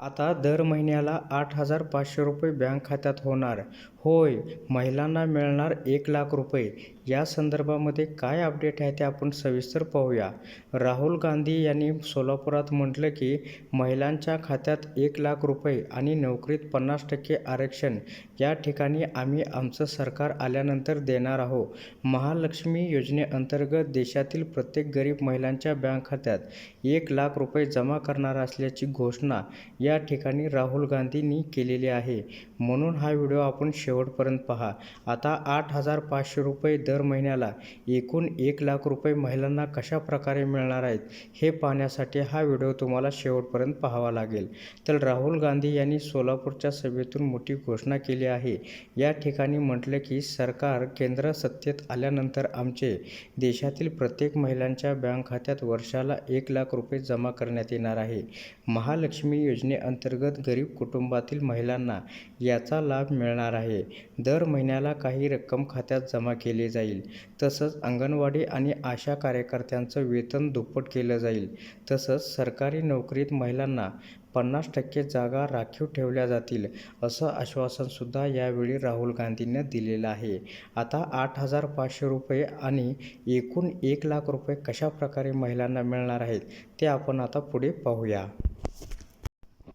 आता दर महिन्याला आठ हजार पाचशे रुपये बँक खात्यात होणार. होय महिलांना मिळणार एक लाख रुपये. या संदर्भामध्ये काय अपडेट आहे ते आपण सविस्तर पाहूया. राहुल गांधी यांनी सोलापुरात म्हटलं की महिलांच्या खात्यात एक लाख रुपये आणि नोकरीत पन्नास टक्के आरक्षण. या ठिकाणी आम्ही आमचं सरकार आल्यानंतर देणार आहोत. महालक्ष्मी योजनेअंतर्गत देशातील प्रत्येक गरीब महिलांच्या बँक खात्यात एक लाख रुपये जमा करणार असल्याची घोषणा या ठिकाणी राहुल गांधींनी केलेली आहे. म्हणून हा व्हिडिओ आपण शेवटपर्यंत पहा. आता आठ हजार पाचशे रुपये दर महिन्याला एकूण एक लाख रुपये महिलांना कशा प्रकारे मिळणार आहेत हे पाहण्यासाठी हा व्हिडिओ तुम्हाला शेवटपर्यंत पाहावा लागेल. तर राहुल गांधी यांनी सोलापूरच्या सभेतून मोठी घोषणा केली आहे. या ठिकाणी म्हटलं की सरकार केंद्र सत्तेत आल्यानंतर आमचे देशातील प्रत्येक महिलांच्या बँक खात्यात वर्षाला एक लाख रुपये जमा करण्यात येणार आहे. महालक्ष्मी योजने योजनेअंतर्गत गरीब कुटुंबातील महिलांना याचा लाभ मिळणार आहे. दर महिन्याला काही रक्कम खात्यात जमा केली जाईल. तसंच अंगणवाडी आणि आशा कार्यकर्त्यांचं वेतन दुप्पट केलं जाईल. तसंच सरकारी नोकरीत महिलांना पन्नास टक्के जागा राखीव ठेवल्या जातील असं आश्वासनसुद्धा यावेळी राहुल गांधींनी दिलेलं आहे. आता आठ हजार पाचशे रुपये आणि एकूण एक लाख रुपये कशा प्रकारे महिलांना मिळणार आहेत ते आपण आता पुढे पाहूया.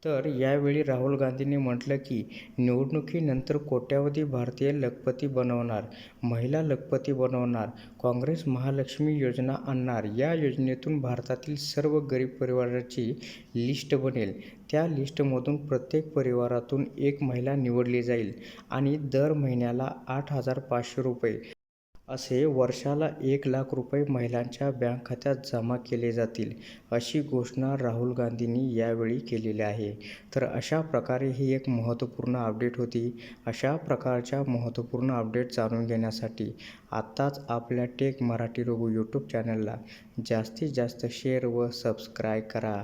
तर यावेळी राहुल गांधींनी म्हटलं की निवडणुकीनंतर कोट्यावधी भारतीय लखपती बनवणार महिला लखपती बनवणार काँग्रेस महालक्ष्मी योजना आणणार या योजनेतून भारतातील सर्व गरीब परिवाराची लिस्ट बनेल. त्या लिस्टमधून प्रत्येक परिवारातून एक महिला निवडली जाईल आणि दर महिन्याला आठ हजार पाचशे रुपये. असे वर्षाला एक लाख रुपये महिलांच्या बँक खात्यात जमा केले जातील अशी घोषणा राहुल गांधींनी यावेळी केलेली आहे. तर अशा प्रकारे ही एक महत्त्वपूर्ण अपडेट होती. अशा प्रकारच्या महत्त्वपूर्ण अपडेट जाणून घेण्यासाठी आत्ताच आपल्या टेक मराठी रोगू यूट्यूब चॅनलला जास्तीत जास्त शेअर व सबस्क्राईब करा.